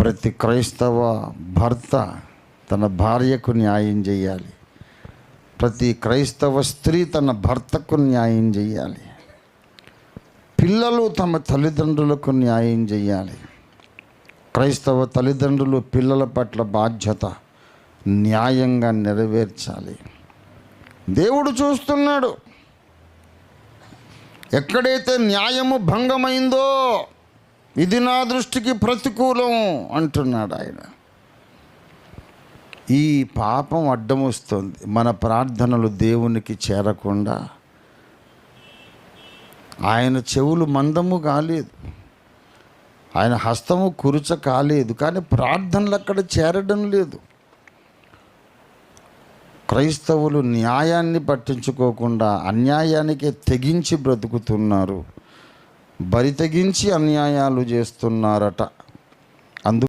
ప్రతి క్రైస్తవ భర్త తన భార్యకు న్యాయం చేయాలి. ప్రతి క్రైస్తవ స్త్రీ తన భర్తకు న్యాయం చేయాలి. పిల్లలు తమ తల్లిదండ్రులకు న్యాయం చేయాలి. క్రైస్తవ తల్లిదండ్రులు పిల్లల పట్ల బాధ్యత న్యాయంగా నెరవేర్చాలి. దేవుడు చూస్తున్నాడు. ఎక్కడైతే న్యాయము భంగమైందో ఇది నా దృష్టికి ప్రతికూలం అంటున్నాడు ఆయన. ఈ పాపం అడ్డం వస్తుంది మన ప్రార్థనలు దేవునికి చేరకుండా ఆయన చెవులు మందము కాలేదు. ఆయన హస్తము కురుచ కాలేదు. కానీ ప్రార్థనలు అక్కడ చేరడం లేదు. క్రైస్తవులు న్యాయాన్ని పట్టించుకోకుండా అన్యాయానికే తెగించి బ్రతుకుతున్నారు. బరి తెగించి అన్యాయాలు చేస్తున్నారట. అందు